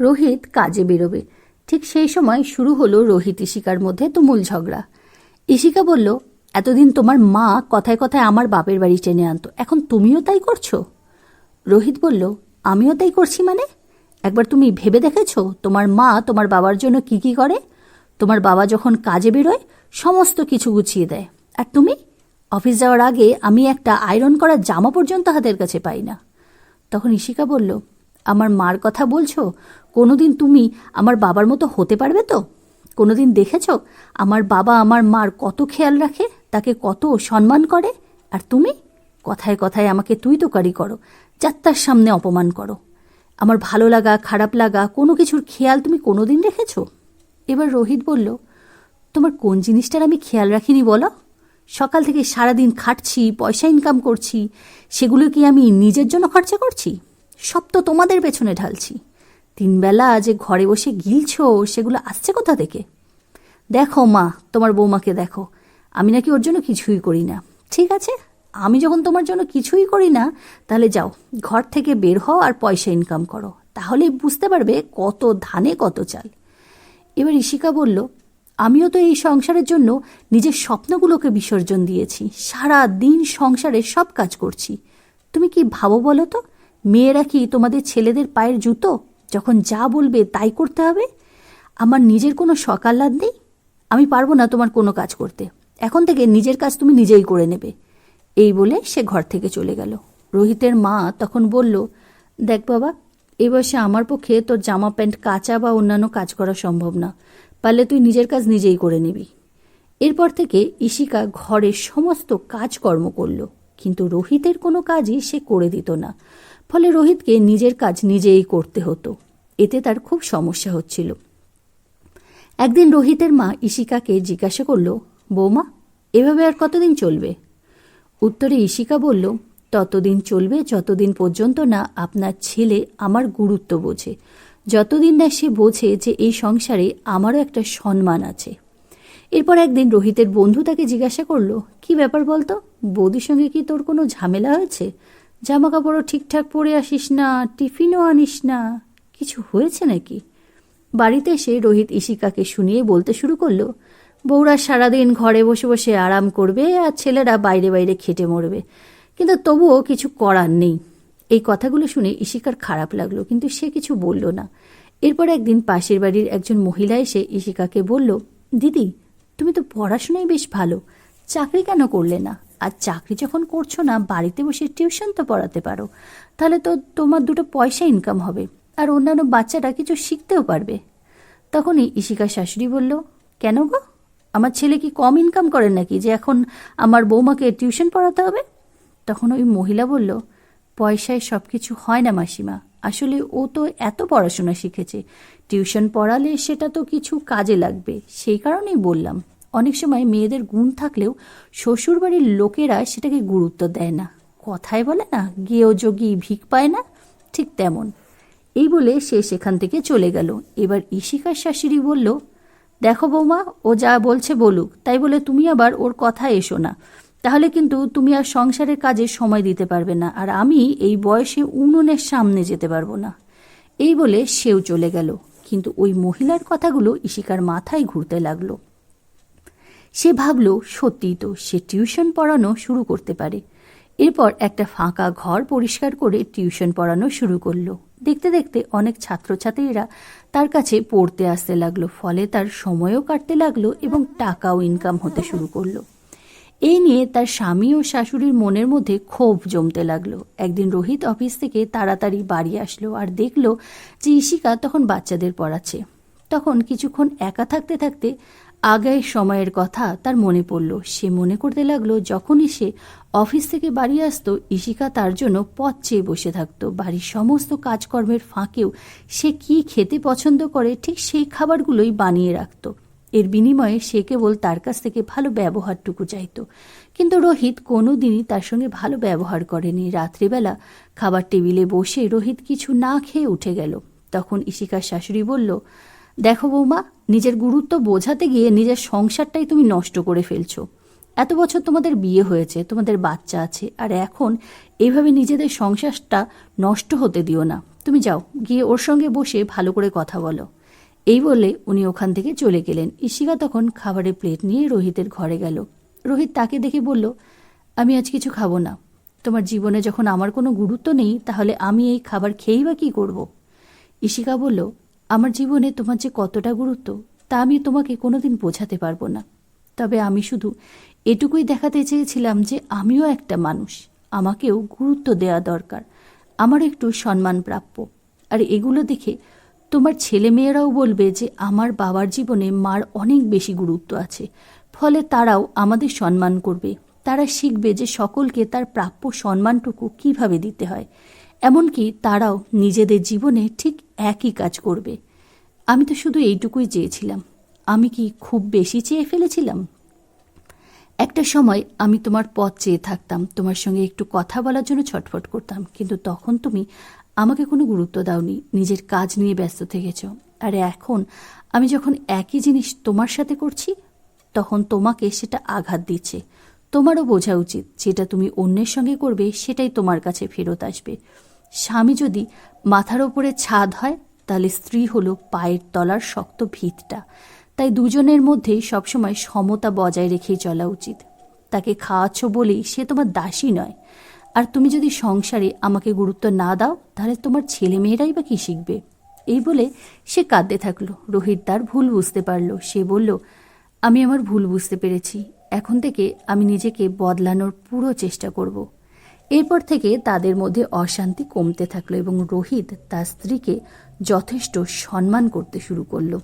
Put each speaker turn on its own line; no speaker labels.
রোহিত কাজে বেরোবে। ঠিক সেই সময় শুরু হলো রোহিত ইশিকার মধ্যে তুমুল ঝগড়া। ইশিকা বলল, এতদিন তোমার মা কথায় কথায় আমার বাপের বাড়ি টেনে আনতো, এখন তুমিও তাই করছ? রোহিত বলল, আমিও তাই করছি মানে? একবার তুমি ভেবে দেখেছ তোমার মা তোমার বাবার জন্য কি কি করে? তোমার বাবা যখন কাজে বেরোয়, সমস্ত কিছু গুছিয়ে দেয়। আর তুমি? অফিস যাওয়ার আগে আমি একটা আয়রন করা জামা পর্যন্ত হাতের কাছে পাই না। তখন ইশিকা বলল, আমার মার কথা বলছো? কোনোদিন তুমি আমার বাবার মতো হতে পারবে তো? কোনোদিন দেখেছ? আমার বাবা আমার মার কত খেয়াল রাখে, তাকে কত সম্মান করে? আর তুমি? কথায় কথায় আমাকে তুই তোকারি করো, যাত্রার সামনে অপমান করো। আমার ভালো লাগা, খারাপ লাগা, কোনো কিছুর খেয়াল তুমি কোনোদিন রেখেছ? এবার রোহিত বলল, তোমার কোন জিনিসটার আমি খেয়াল রাখিনি বলো? সকাল থেকে সারাদিন খাটছি, পয়সা ইনকাম করছি, সেগুলো কি আমি নিজের জন্য খরচা করছি? সব তো তোমাদের পেছনে ঢালছি। তিনবেলা যে ঘরে বসে গিলছ, সেগুলো আসছে কোথা থেকে? দেখো মা, তোমার বৌমাকে দেখো। আমি নাকি ওর জন্য কিছুই করি না। ঠিক আছে? আমি যখন তোমার জন্য কিছুই করি না, তাহলে যাও, ঘর থেকে বের হও আর পয়সা ইনকাম করো। তাহলেই বুঝতে পারবে কত ধানে কত চাল। এবার ইশিকা বলল, আমিও তো এই সংসারের জন্য নিজের স্বপ্নগুলোকে বিসর্জন দিয়েছি। সারা দিন সংসারে সব কাজ করছি। তুমি কি ভাবো বলো তো? মেয়েরা কি তোমাদের ছেলেদের পায়ের জুতো? যখন যা বলবে তাই করতে হবে। আমার নিজের কোনো সকাল্লাদ নেই। আমি পারব না তোমার কোনো কাজ করতে। এখন থেকে নিজের কাজ তুমি নিজেই করে নেবে। এই বলে সে ঘর থেকে চলে গেল। রোহিতের মা তখন বলল, দেখ বাবা এই বয়সে আমার পক্ষে তোর জামা প্যান্ট কাচা বা অন্যান্য কাজ করা সম্ভব না। পারলে তুই নিজের কাজ নিজেই করে নিবি। এরপর থেকে ইশিকা ঘরের সমস্ত কাজকর্ম করল। কিন্তু রোহিতের কোনো কাজই সে করে দিত না। ফলে রোহিতকে নিজের কাজ নিজেই করতে হতো। এতে তার খুব সমস্যা হচ্ছিল। একদিন রোহিতের মা ইশিকাকে জিজ্ঞাসা করল, বৌমা, এভাবে আর কতদিন চলবে? উত্তরে ইশিকা বলল, ততদিন চলবে যতদিন পর্যন্ত না আপনার ছেলে আমার গুরুত্ব বোঝে। যতদিন না সে বোঝে যে এই সংসারে আমারও একটা সম্মান আছে। এরপর একদিন রোহিতের বন্ধু তাকে জিজ্ঞাসা করল, কি ব্যাপার বলতো? বৌদির সঙ্গে কি তোর কোনো ঝামেলা হয়েছে? জামা কাপড়ও ঠিকঠাক পরে আসিস না, টিফিনও আনিস না, কিছু হয়েছে নাকি? বাড়িতে এসে রোহিত ইশিকাকে শুনিয়ে বলতে শুরু করল, বউরা সারাদিন ঘরে বসে বসে আরাম করবে আর ছেলেরা বাইরে বাইরে খেটে মরবে। কিন্তু তবুও কিছু করার নেই। এই কথাগুলো শুনে ইশিকার খারাপ লাগল, কিন্তু সে কিছু বলল না। এরপর একদিন পাশের বাড়ির একজন মহিলা এসে ইশিকাকে বলল, দিদি তুমি তো পড়াশোনায় বেশ ভালো। চাকরি কেন করলে না? আর চাকরি যখন করছ না, বাড়িতে বসে টিউশন তো পড়াতে পারো। তাহলে তো তোমার দুটো পয়সা ইনকাম হবে, আর অন্যান্য বাচ্চারা কিছু শিখতেও পারবে। তখনই ইশিকার শাশুড়ি বলল, কেন গো? আমার ছেলে কি কম ইনকাম করেন নাকি যে এখন আমার বৌমাকে টিউশন পড়াতে হবে? তখন ওই মহিলা বলল, পয়সায় সব কিছু হয় না মাসিমা। আসলে ও তো এত পড়াশোনা শিখেছে। টিউশন পড়ালে সেটা তো কিছু কাজে লাগবে। সেই কারণেই বললাম, অনেক সময় মেয়েদের গুণ থাকলেও শ্বশুরবাড়ির লোকেরা সেটাকে গুরুত্ব দেয় না। কথায় বলে না, গেও যোগী ভিক পায় না, ঠিক তেমন। এই বলে সে সেখান থেকে চলে গেল। এবার ইশিকার শাশুড়ি বলল, দেখো বৌমা, ও যা বলছে বলুক। তাই বলে তুমি আবার ওর কথা এসো না। তাহলে কিন্তু তুমি আর সংসারের কাজে সময় দিতে পারবে না, আর আমি এই বয়সে উনুনের সামনে যেতে পারব না। এই বলে সেও চলে গেল, কিন্তু ওই মহিলার কথাগুলো ইশিকার মাথায় ঘুরতে লাগল। সে ভাবল, সত্যিই তো সে টিউশন পড়ানো শুরু করতে পারে। এরপর একটা ফাঁকা ঘর পরিষ্কার করে টিউশন পড়ানো শুরু করল। দেখতে দেখতে অনেক ছাত্রছাত্রীরা তার কাছে পড়তে আসতে লাগল, ফলে তার সময়ও কাটতে লাগল এবং টাকাও ইনকাম হতে শুরু করল। এই নিয়ে তার স্বামী ও শাশুড়ির মনের মধ্যে ক্ষোভ জমতে লাগল। একদিন রোহিত অফিস থেকে তাড়াতাড়ি বাড়ি আসলো আর দেখল যে ইশিকা তখন বাচ্চাদের পড়াচ্ছে। তখন কিছুক্ষণ একা থাকতে থাকতে আগের সময়ের কথা তার মনে পড়ল। সে মনে করতে লাগল, যখনই সে অফিস থেকে বাড়ি আসতো ইশিকা তার জন্য পথ চেয়ে বসে থাকতো। বাড়ির সমস্ত কাজকর্মের ফাঁকেও সে কি খেতে পছন্দ করে, ঠিক সেই খাবারগুলোই বানিয়ে রাখত। এর বিনিময়ে সে কেবল তার কাছ থেকে ভালো ব্যবহারটুকু চাইত। কিন্তু রোহিত কোনো দিনই তার সঙ্গে ভালো ব্যবহার করেনি। রাত্রিবেলা খাবার টেবিলে বসে রোহিত কিছু না খেয়ে উঠে গেল। তখন ইশিকার শাশুড়ি বলল, দেখো বৌমা, নিজের গুরুত্ব বোঝাতে গিয়ে নিজের সংসারটাই তুমি নষ্ট করে ফেলছো। এত বছর তোমাদের বিয়ে হয়েছে, তোমাদের বাচ্চা আছে, আর এখন এইভাবে নিজেদের সংসারটা নষ্ট হতে দিও না। তুমি যাও, গিয়ে ওর সঙ্গে বসে ভালো করে কথা বলো। এই বলে উনি ওখান থেকে চলে গেলেন। ইশিকা তখন খাবারের প্লেট নিয়ে রোহিতের ঘরে গেল। রোহিত তাকে দেখে বলল, আমি আজ কিছু খাব না। তোমার জীবনে যখন আমার কোনো গুরুত্ব নেই, তাহলে আমি এই খাবার খেয়েই বা কী করব? ইশিকা বলল, আমার জীবনে তোমার যে কতটা গুরুত্ব, তা আমি তোমাকে কোনোদিন বোঝাতে পারব না। তবে আমি শুধু এটুকুই দেখাতে চেয়েছিলাম যে আমিও একটা মানুষ। আমাকেও গুরুত্ব দেওয়া দরকার। আমার একটু সম্মান প্রাপ্য। আর এগুলো দেখে তোমার ছেলেমেয়েরাও বলবে যে আমার বাবার জীবনে মার অনেক বেশি গুরুত্ব আছে। ফলে তারাও আমাদের সম্মান করবে। তারা শিখবে যে সকলকে তার প্রাপ্য সম্মানটুকু কীভাবে দিতে হয়। এমনকি তারাও নিজেদের জীবনে ঠিক একই কাজ করবে। আমি তো শুধু এইটুকুই চেয়েছিলাম। আমি কি খুব বেশি চেয়ে ফেলেছিলাম? একটা সময় আমি তোমার পথ চেয়ে থাকতাম। তোমার সঙ্গে একটু কথা বলার জন্য ছটফট করতাম। কিন্তু তখন তুমি আমাকে কোনো গুরুত্ব দাওনি, নিজের কাজ নিয়ে ব্যস্ত থেকেছ। আর এখন আমি যখন একই জিনিস তোমার সাথে করছি, তখন তোমাকে সেটা আঘাত দিচ্ছে। তোমারও বোঝা উচিত, যেটা তুমি অন্যের সঙ্গে করবে, সেটাই তোমার কাছে ফেরত আসবে। স্বামী যদি মাথার ওপরে ছাদ হয়, তাহলে স্ত্রী হলো পায়ের তলার শক্ত ভিতটা। তাই দুজনের মধ্যেই সবসময় সমতা বজায় রেখেই চলা উচিত। তাকে খাওয়াচ্ছ বলেই সে তোমার দাসী নয়। আর তুমি যদি সংসারে আমাকে গুরুত্ব না দাও, তাহলে তোমার ছেলে মেয়েরাই বা কি শিখবে? এই বলে সে কাঁদতে থাকল। রোহিত তার ভুল বুঝতে পারল। সে বলল, আমি আমার ভুল বুঝতে পেরেছি। এখন থেকে আমি নিজেকে বদলানোর পুরো চেষ্টা করব। এরপর থেকে তাদের মধ্যে অশান্তি কমতে থাকল এবং রোহিত তার স্ত্রীকে যথেষ্ট সম্মান করতে শুরু করল।